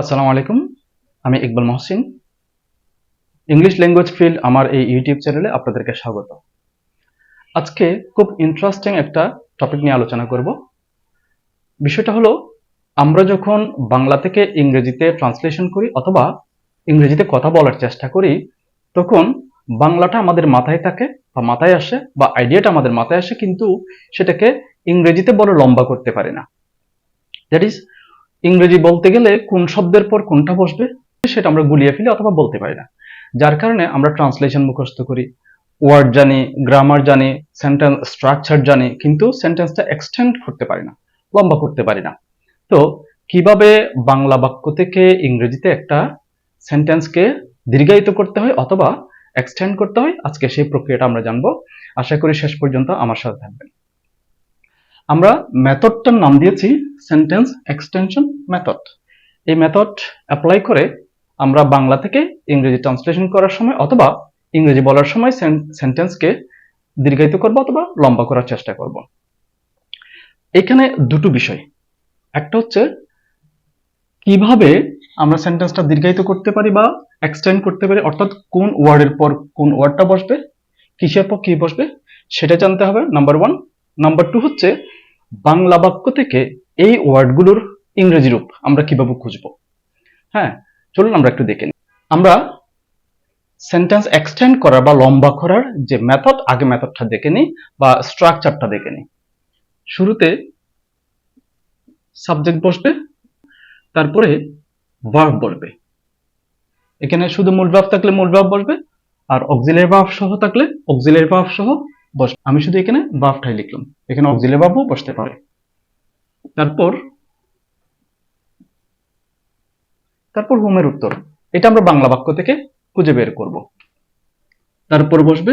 আসসালামু আলাইকুম, আমি Iqbal Mohsin. English language field আমার এই ইউটিউব চ্যানেলে আপনাদেরকে স্বাগত। আজকে খুব ইন্টারেস্টিং একটা টপিক নিয়ে আলোচনা করব। বিষয়টা হলো, আমরা যখন বাংলা থেকে ইংরেজিতে ট্রান্সলেশন করি অথবা ইংরেজিতে কথা বলার চেষ্টা করি, তখন বাংলাটা আমাদের মাথায় থাকে বা মাথায় আসে বা আইডিয়াটা আমাদের মাথায় আসে, কিন্তু সেটাকে ইংরেজিতে বড় লম্বা করতে পারি না। দ্যাট ইজ ইংরেজি বলতে গেলে কোন শব্দের পর কোনটা বসবে সেটা আমরা গুলিয়ে ফেলি অথবা বলতে পারি না। যার কারণে আমরা ট্রান্সলেশন মুখস্থ করি। ওয়ার্ড জানি গ্রামার জানি সেন্টেন্স স্ট্রাকচার জানি, কিন্তু সেন্টেন্সটা এক্সটেন্ড করতে পারি না, লম্বা করতে পারি না। তো কীভাবে বাংলা বাক্য থেকে ইংরেজিতে একটা সেন্টেন্সকে দীর্ঘায়িত করতে হয় অথবা এক্সটেন্ড করতে হয়, আজকে সেই প্রক্রিয়াটা আমরা জানব। আশা করি শেষ পর্যন্ত আমার সাথে থাকবেন। আমরা মেথডটার নাম দিয়েছি সেন্টেন্স এক্সটেনশন মেথড এই মেথড অ্যাপ্লাই করে আমরা বাংলা থেকে ইংরেজি ট্রান্সলেশন করার সময় অথবা ইংরেজি বলার সময় সেন্টেন্সকে দীর্ঘায়িত করব অথবা লম্বা করার চেষ্টা করব। এখানে দুটো বিষয়। একটা হচ্ছে কীভাবে আমরা সেন্টেন্সটা দীর্ঘায়িত করতে পারি বা এক্সটেন্ড করতে পারি, অর্থাৎ কোন ওয়ার্ডের পর কোন ওয়ার্ডটা বসবে, কিসের পর কি বসবে, সেটা জানতে হবে নাম্বার ওয়ান নাম্বার টু হচ্ছে বাংলা বাক্য থেকে এই ওয়ার্ডগুলোর ইংরেজি রূপ আমরা কীভাবে খুঁজবো? হ্যাঁ চলুন আমরা একটু দেখে আমরা সেন্টেন্স এক্সটেন্ড করার বা লম্বা করার যে মেথড আগে মেথডটা দেখে নিই বা স্ট্রাকচারটা দেখে নিই। শুরুতে সাবজেক্ট বসবে, তারপরে ভার্ব বলবে। এখানে শুধু মূল ভাব থাকলে মূল ভাব বসবে, আর অক্সিলের ভাব সহ থাকলে অক্সিলের ভাব সহ বসবে আমি শুধু এখানে ভাবটাই লিখলাম। এখানে অক্সিলারি ভাবও বসতে পারে। তারপর তারপর হোমের উত্তর। এটা আমরা বাংলা বাক্য থেকে খুঁজে বের করব। তারপর বসবে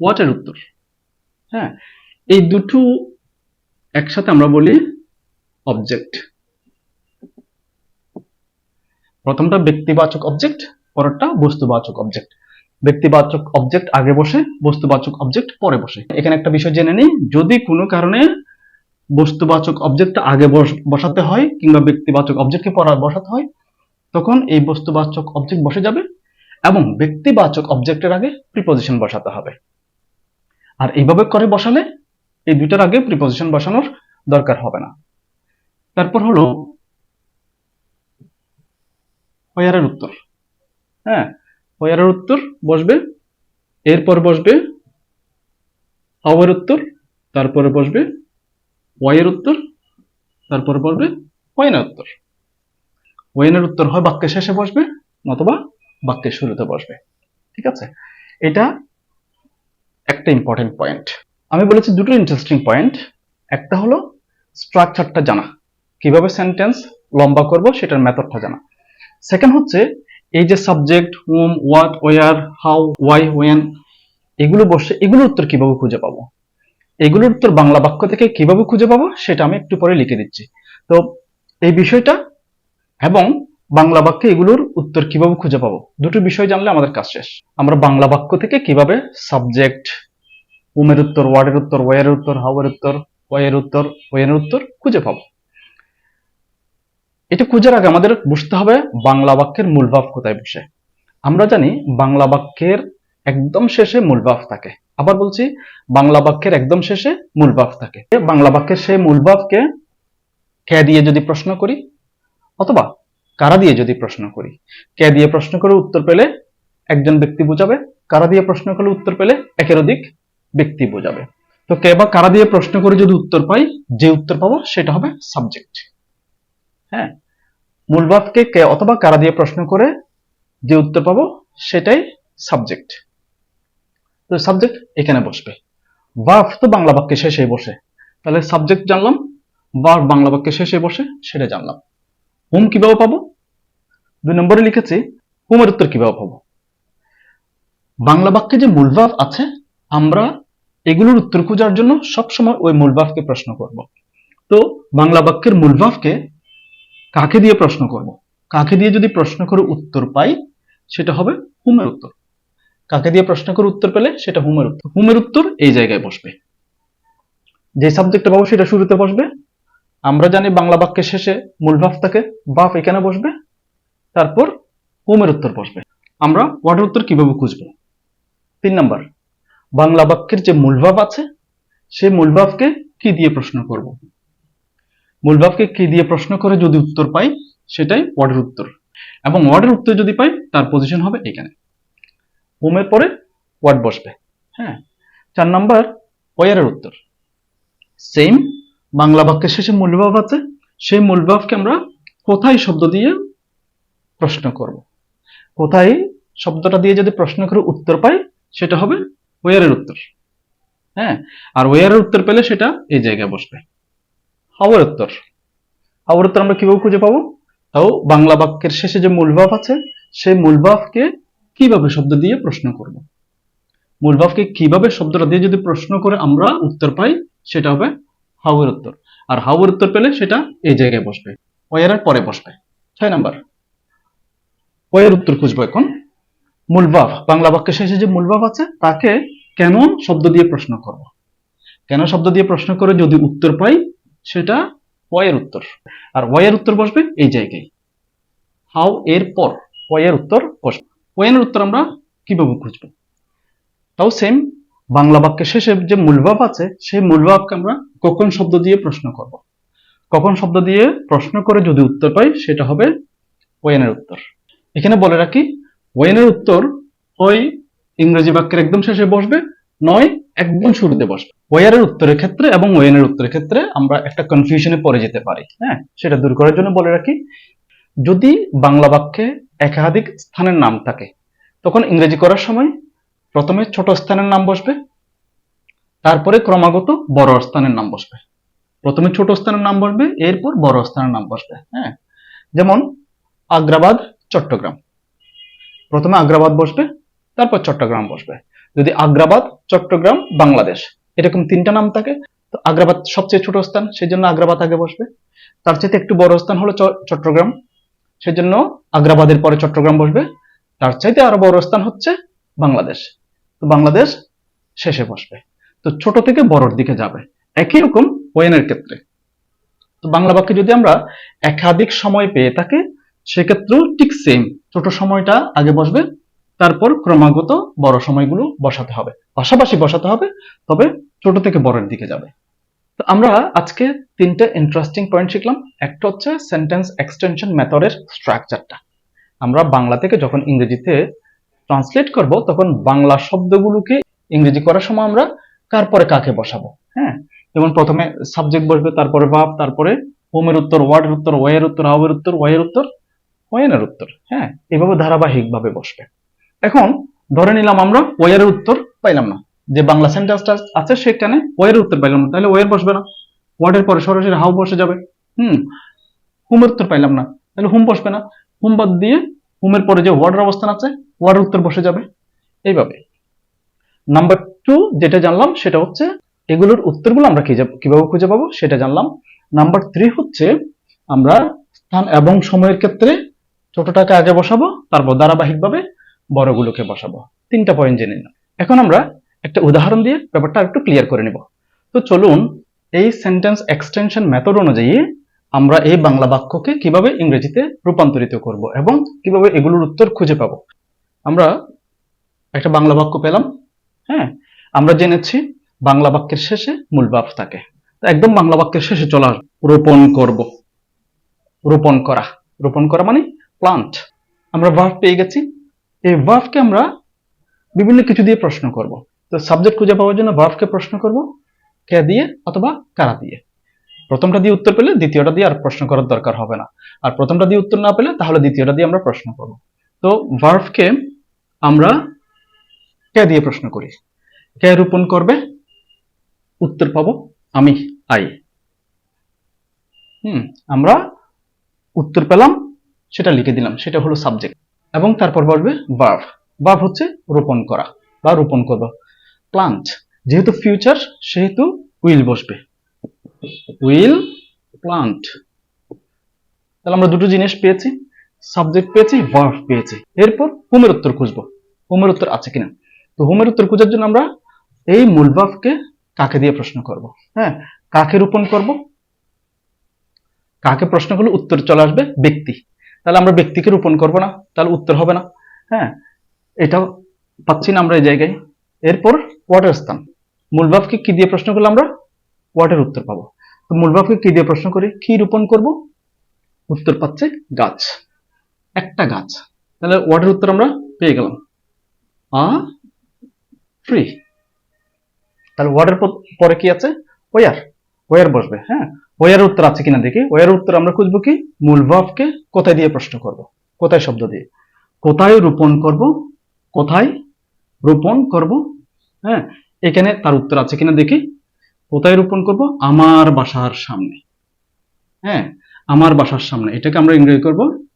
ওয়াটের উত্তর। হ্যাঁ এই দুটো একসাথে আমরা বলি অবজেক্ট প্রথমটা ব্যক্তিবাচক অবজেক্ট পরেরটা বস্তুবাচক অবজেক্ট ব্যক্তিবাচক অবজেক্ট আগে বসে, বস্তুবাচক অবজেক্ট পরে বসে। এখানে একটা বিষয় জেনে নিই, যদি কোনো কারণে বস্তুবাচক অবজেক্টটা আগে বসাতে হয় কিংবা ব্যক্তিবাচক অবজেক্টকে পরে বসাতে হয়, তখন এই বস্তুবাচক অবজেক্ট বসে যাবে এবং ব্যক্তিবাচক অবজেক্টের আগে প্রিপোজিশন বসাতে হবে। আর এইভাবে করে বসালে এই দুইটার আগে প্রিপোজিশন বসানোর দরকার হবে না। তারপর হলো, ওয়ারের উত্তর। হ্যাঁ ওয়ারের উত্তর বসবে, এরপর বসবে হাওয়ের উত্তর, তারপরে বসবে ওয়াইয়ের উত্তর, তারপরে বসবে ওয়াইনের উত্তর। ওয়াইনের উত্তর হয় বাক্যের শেষে বসবে অথবা বাক্যের শুরুতে বসবে। ঠিক আছে? এটা একটা ইম্পর্টেন্ট পয়েন্ট আমি বলেছি দুটো ইন্টারেস্টিং পয়েন্ট একটা হলো স্ট্রাকচারটা জানা। কীভাবে সেন্টেন্স লম্বা করব, সেটার মেথডটা জানা। সেকেন্ড হচ্ছে এই যে subject whom what where how why when এগুলো বসে, এগুলোর উত্তর কীভাবে খুঁজে পাবো? এগুলোর উত্তর বাংলা বাক্য থেকে কীভাবে খুঁজে পাবো সেটা আমি একটু পরে লিখে দিচ্ছি। তো এই বিষয়টা এবং বাংলা বাক্যে এগুলোর উত্তর কীভাবে খুঁজে পাবো, দুটো বিষয় জানলে আমাদের কাজ শেষ। আমরা বাংলা বাক্য থেকে কীভাবে সাবজেক্ট হোমের উত্তর ওয়ার্ডের উত্তর ওয়ারের উত্তর হাওয়ের উত্তর ওয়ের উত্তর ওয়েনের উত্তর খুঁজে পাবো। এটা খুঁজার আগে আমাদের বুঝতে হবে বাংলা বাক্যের মূল ভাব কোথায় বসে। আমরা জানি বাংলা বাক্যের একদম শেষে মূল ভাব থাকে। আবার বলছি, বাংলা বাক্যের একদম শেষে মূল ভাব থাকে। বাংলা বাক্যের সেই মূল ভাবকে কে দিয়ে যদি প্রশ্ন করি, অথবা কারা দিয়ে যদি প্রশ্ন করি, কে দিয়ে প্রশ্ন করে উত্তর পেলে একজন ব্যক্তি বোঝাবে, কারা দিয়ে প্রশ্ন করলে উত্তর পেলে একের অধিক ব্যক্তি বোঝাবে। তো কে বা কারা দিয়ে প্রশ্ন করে যদি উত্তর পাই, যে উত্তর পাবো সেটা হবে সাবজেক্ট। হ্যাঁ? মূল ভাবকে কে অথবা কারা দিয়ে প্রশ্ন করে যে উত্তর পাবো, সেটাই সাবজেক্ট তো সাবজেক্ট এখানে বসবে। ভার্ব তো বাংলা বাক্যে শেষে বসে। তাহলে সাবজেক্ট জানলাম ভার্ব বাংলা বাক্যে শেষে বসে, সেটা জানলাম। হোম কীভাবে পাবো? দুই নম্বরে লিখেছি হোমের উত্তর কীভাবে পাবো? বাংলা বাক্যে যে মূল ভাব আছে, আমরা এগুলোর উত্তর খোঁজার জন্য সবসময় ওই মূল ভাবকে প্রশ্ন করব। তো বাংলা বাক্যের মূল ভাবকে কাকে দিয়ে প্রশ্ন করব? কাকে দিয়ে যদি প্রশ্ন করে উত্তর পাই, সেটা হবে হুমের উত্তর। কাকে দিয়ে প্রশ্ন করে উত্তর পেলে, সেটা হুমের উত্তর। হুমের উত্তর এই জায়গায় বসবে। যে সাবজেক্টটা পাবো, সেটা শুরুতে বসবে। আমরা জানি বাংলা বাক্যের শেষে মূল ভাব থাকে বাপ এখানে বসবে। তারপর হোমের উত্তর বসবে। আমরা ওয়ার্ডের উত্তর কীভাবে খুঁজবো? তিন নাম্বার। বাংলা বাক্যের যে মূলভাব আছে সেই মূলভাবকে কি দিয়ে প্রশ্ন করব? মূলভাবকে কি দিয়ে প্রশ্ন করে যদি উত্তর পাই, সেটাই ওয়ার্ডের উত্তর। এবং ওয়ার্ডের উত্তর যদি পাই, তার পজিশন হবে এখানে। হোমের পরে ওয়ার্ড বসবে। হ্যাঁ? চার নাম্বার, ওয়ারের উত্তর। সেম, বাংলা বাক্যের শেষে মূলভাব আছে। সেই মূলভাবকে আমরা কোথায় শব্দ দিয়ে প্রশ্ন করব? কোথায় শব্দটা দিয়ে যদি প্রশ্ন করে উত্তর পাই, সেটা হবে ওয়ারের উত্তর। হ্যাঁ? আর ওয়ারের উত্তর পেলে সেটা এই জায়গায় বসবে। হাওয়ার উত্তর আমরা কীভাবে খুঁজে পাবো? তাও বাংলা বাক্যের শেষে যে মূলভাব আছে, সেই মূলভাবকে কীভাবে শব্দ দিয়ে প্রশ্ন করব? মূলভাবকে কীভাবে শব্দটা দিয়ে যদি প্রশ্ন করে আমরা উত্তর পাই, সেটা হবে হাউয়ের উত্তর আর হাউয়ের উত্তর পেলে সেটা এই জায়গায় বসবে। ওয়ারের পরে বসবে। ছয় নাম্বার। ওয়ের উত্তর খুঁজবো এখন। মূলভাব। বাংলা বাক্যের শেষে যে মূলভাব আছে, তাকে কেন শব্দ দিয়ে প্রশ্ন করব? কেন শব্দ দিয়ে প্রশ্ন করে যদি উত্তর পাই সেটা ওয়ের উত্তর। আর ওয়ের উত্তর বসবে এই জায়গায়। হাউ এর পর ওয়ের উত্তর বসবে। ওয়েনের উত্তর আমরা কীভাবে খুঁজবো? তাও সেম বাংলা বাক্যের শেষে যে মূলভাব আছে, সেই মূলভাবকে আমরা কখন শব্দ দিয়ে প্রশ্ন করব। কখন শব্দ দিয়ে প্রশ্ন করে যদি উত্তর পাই, সেটা হবে ওয়েনের উত্তর। এখানে বলে রাখি ওয়েনের উত্তর ওই ইংরেজি বাক্যের একদম শেষে বসবে নয়, একদম শুরুতে বসবে। ওয়ারের উত্তরের ক্ষেত্রে এবং ওয়েনের উত্তরের ক্ষেত্রে আমরা একটা কনফিউশনে পড়ে যেতে পারি হ্যাঁ? সেটা দূর করার জন্য বলে রাখি। যদি বাংলা বাক্যে একাধিক স্থানের নাম থাকে, তখন ইংরেজি করার সময় প্রথমে ছোট স্থানের নাম বসবে, তারপরে ক্রমাগত বড় স্থানের নাম বসবে। প্রথমে ছোট স্থানের নাম বসবে, এরপর বড় স্থানের নাম বসবে হ্যাঁ? যেমন আগ্রাবাদ, চট্টগ্রাম। প্রথমে আগ্রাবাদ বসবে, তারপর চট্টগ্রাম বসবে। যদি আগ্রাবাদ, চট্টগ্রাম, বাংলাদেশ। এরকম তিনটা নাম থাকে। তো আগ্রাবাদ সবচেয়ে ছোট স্থান সেই জন্য আগ্রাবাদ আগে বসবে। তার চাইতে একটু বড় স্থান হলো চট্টগ্রাম। সেজন্য আগ্রাবাদের পরে চট্টগ্রাম বসবে। তার চাইতে আরও বড় স্থান হচ্ছে বাংলাদেশ। তো বাংলাদেশ শেষে বসবে। তো ছোট থেকে বড়র দিকে যাবে। একই রকম ওয়েনের ক্ষেত্রে। তো বাংলা বাক্যে যদি আমরা একাধিক সময় পেয়ে থাকি, সেক্ষেত্রেও ঠিক সেম ছোট সময়টা আগে বসবে। তারপর ক্রমাগত বড় সময়গুলো বসাতে হবে। পাশাপাশি বসাতে হবে, তবে ছোট থেকে বড়ের দিকে যাবে। তো আমরা আজকে তিনটে ইন্টারেস্টিং পয়েন্ট শিখলাম। একটা হচ্ছে সেন্টেন্স এক্সটেনশন মেথডের স্ট্রাকচারটা আমরা বাংলা থেকে যখন ইংরেজিতে ট্রান্সলেট করব, তখন বাংলা শব্দগুলোকে ইংরেজি করার সময় আমরা কার পরে কাকে বসাবো হ্যাঁ? যেমন প্রথমে সাবজেক্ট বসবে, তারপরে ভাব তারপরে হোমের উত্তর ওয়ার্ডের উত্তর ওয়ের উত্তর হাওয়ের উত্তর ওয়ের উত্তর ওয়েনের উত্তর হ্যাঁ? এভাবে ধারাবাহিকভাবে বসবে। এখন ধরে নিলাম আমরা ওয়ের উত্তর পাইলাম না। যে বাংলা সেন্টেন্সটা আছে সেখানে ওয়ের উত্তর পাইলাম না। তাহলে ওয়ের বসবে না। ওয়ার্ডের পরে সরাসরি হাউ বসে যাবে। হুম, হুমের উত্তর পাইলাম না। তাহলে হুম বসবে না। হুম বাদ দিয়ে হুমের পরে যে ওয়ার্ডের অবস্থান আছে ওয়ার্ডের উত্তর বসে যাবে। এইভাবে। নাম্বার টু যেটা জানলাম সেটা হচ্ছে এগুলোর উত্তরগুলো আমরা কীভাবে খুঁজে পাবো সেটা জানলাম। নাম্বার থ্রি হচ্ছে আমরা স্থান এবং সময়ের ক্ষেত্রে ছোটটাকে আগে বসাবো তারপর ধারাবাহিকভাবে বড়গুলোকে বসাবো। তিনটা পয়েন্ট জেনে নিলাম এখন আমরা একটা উদাহরণ দিয়ে ব্যাপারটা একটু ক্লিয়ার করে নিব। তো চলুন, এই সেন্টেন্স এক্সটেনশন মেথড অনুযায়ী আমরা এই বাংলা বাক্যকে কীভাবে ইংরেজিতে রূপান্তরিত করব এবং কীভাবে এগুলোর উত্তর খুঁজে পাবো? আমরা একটা বাংলা বাক্য পেলাম হ্যাঁ? আমরা জেনেছি বাংলা বাক্যের শেষে মূল ভাব থাকে। একদম বাংলা বাক্যের শেষে চলে আসব রোপণ করব। রোপণ করা। রোপণ করা মানে প্লান্ট আমরা ভার্ব পেয়ে গেছি এই ভার্বকে আমরা বিভিন্ন কিছু দিয়ে প্রশ্ন করব। তো সাবজেক্ট খুঁজে পাওয়ার জন্য ভার্বকে প্রশ্ন করব, কে দিয়ে অথবা কারা দিয়ে। প্রথমটা দিয়ে উত্তর পেলে দ্বিতীয়টা দিয়ে আর প্রশ্ন করার দরকার হবে না। আর প্রথমটা দিয়ে উত্তর না পেলে তাহলে দ্বিতীয়টা দিয়ে আমরা প্রশ্ন করব। তো ভার্বকে আমরা কে দিয়ে প্রশ্ন করি? কে রোপণ করবে? উত্তর পাবো আমি আই হুম, আমরা উত্তর পেলাম, সেটা লিখে দিলাম, সেটা হলো সাবজেক্ট এবং তারপর বলবে ভার্ব ভার্ব হচ্ছে রোপণ করা বা রোপণ করব। প্লান্ট যেহেতু ফিউচার সেহেতু উইল বসবে। উইল প্লান্ট তাহলে আমরা দুটো জিনিস পেয়েছি সাবজেক্ট পেয়েছি ভার্ব পেয়েছি। এরপর হোমের উত্তর খুঁজবো। হোমের উত্তর আছে কিনা? তো হোমের উত্তর খোঁজার জন্য আমরা এই মূল ভাবকে কাকে দিয়ে প্রশ্ন করব? হ্যাঁ কাকে রোপণ করব? কাকে প্রশ্ন করলে উত্তর চলে আসবে? ব্যক্তি। তাহলে আমরা ব্যক্তিকে রোপণ করব না, তাহলে উত্তর হবে না। হ্যাঁ এটাও পাচ্ছি না আমরা এই জায়গায়। এরপর ওয়াটের স্থান। মূলভাবকে কি দিয়ে প্রশ্ন করলে আমরা? ওয়াটের উত্তর পাবো। তো মূলভাবকে কি দিয়ে প্রশ্ন করি? কি রোপণ করব? উত্তর পাচ্ছে গাছ। একটা গাছ। তাহলে ওয়াটের উত্তর আমরা পেয়ে গেলাম। আ? ট্রি তাহলে ওয়ার্ডের পরে কি আছে? ওয়ার ওয়ার বসবে হ্যাঁ। ওয়ার উত্তর আছে কিনা দেখি। ওয়ার উত্তর আমরা খুঁজবো কি? মূল ভাবকে কোথায় দিয়ে প্রশ্ন করব? কোথায় শব্দ দিয়ে? কোথায় রোপণ করব? কোথায় রোপণ করব? হ্যাঁ এখানে তার উত্তর আছে কিনা দেখি। কোথায় রোপণ করব? আমার বাসার সামনে। হ্যাঁ আমার বাসার সামনে। এটাকে আমরা ইংরেজি করব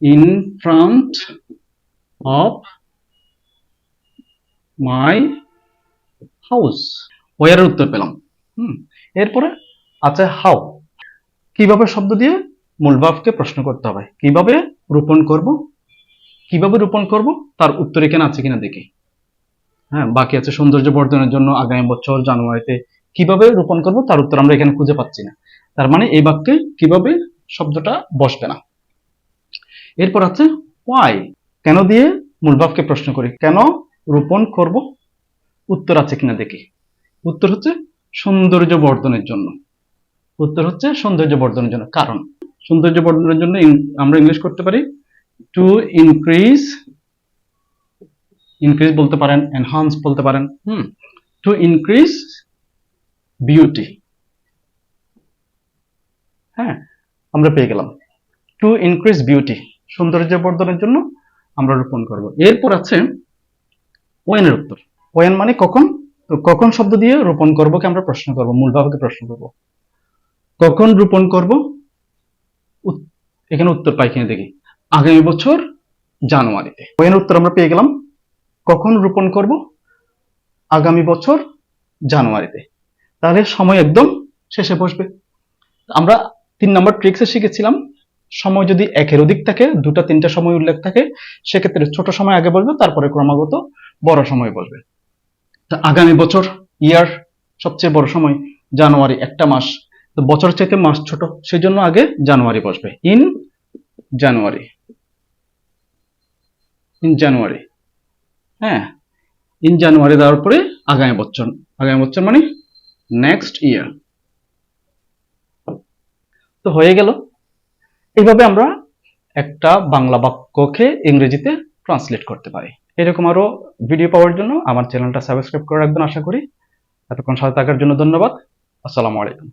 in front of my house ওয়ারের উত্তর পেলাম। হুম, এরপরে আছে হাউ কীভাবে শব্দ দিয়ে মূল ভাবকে প্রশ্ন করতে হবে? কীভাবে রোপণ করব? কীভাবে রোপণ করব? তার উত্তর এখানে আছে কিনা দেখি। হ্যাঁ বাকি আছে সৌন্দর্য বর্ধনের জন্য আগামী বছর জানুয়ারিতে কীভাবে রোপণ করব? তার উত্তর আমরা এখানে খুঁজে পাচ্ছি না। তার মানে এই বাক্যে কীভাবে শব্দটা বসবে না। এরপর আছে ওয়াই কেন দিয়ে মূলভাবকে প্রশ্ন করি? কেন রোপণ করব? উত্তর আছে কিনা দেখি। উত্তর হচ্ছে সৌন্দর্য বর্ধনের জন্য। উত্তর হচ্ছে সৌন্দর্য বর্ধনের জন্য। কারণ সৌন্দর্য বর্ধনের জন্য আমরা ইংলিশ করতে পারি টু ইনক্রিজ ইনক্রিজ বলতে পারেন এনহান্স বলতে পারেন, হুম টু ইনক্রিজ বিউটি হ্যাঁ আমরা পেয়ে গেলাম। টু ইনক্রিজ বিউটি সৌন্দর্য বর্ধনের জন্য আমরা রোপণ করব। এরপর আছে ওয়েনের উত্তর। ওয়েন মানে কখন? তো কখন শব্দ দিয়ে রোপণ করব কে আমরা প্রশ্ন করব, মূল ভাবকে প্রশ্ন করব। কখন রোপণ করব? এখানে উত্তর পাই কিনা দেখি। আগামী বছর জানুয়ারিতে। ওয়েন উত্তর আমরা পেয়ে গেলাম। কখন রোপণ করব? আগামী বছর জানুয়ারিতে। তাহলে সময় একদম শেষে বসবে। আমরা তিন নম্বর ট্রিক্সে শিখেছিলাম। সময় যদি একের অধিক থাকে, দুটা, তিনটা সময় উল্লেখ থাকে, সেক্ষেত্রে ছোট সময় আগে বলবে তারপরে ক্রমাগত বড় সময় বলবে আগামী বছর ইয়ার সবচেয়ে বড় সময়, জানুয়ারি, একটা মাস। তো বছর চাইতে মাস ছোট সেই জন্য আগে জানুয়ারি বসবে। In January. In January. হ্যাঁ ইন জানুয়ারি দেওয়ার পরে আগামী বছর। আগামী বছর মানে নেক্সট ইয়ার তো হয়ে গেল। এইভাবে আমরা একটা বাংলা বাক্যকে ইংরেজিতে ট্রান্সলেট করতে পারি। এরকম আরও ভিডিও পাওয়ার জন্য আমার চ্যানেলটা সাবস্ক্রাইব করে রাখবেন আশা করি। এতক্ষণ সাথে থাকার জন্য ধন্যবাদ। আসসালামু আলাইকুম।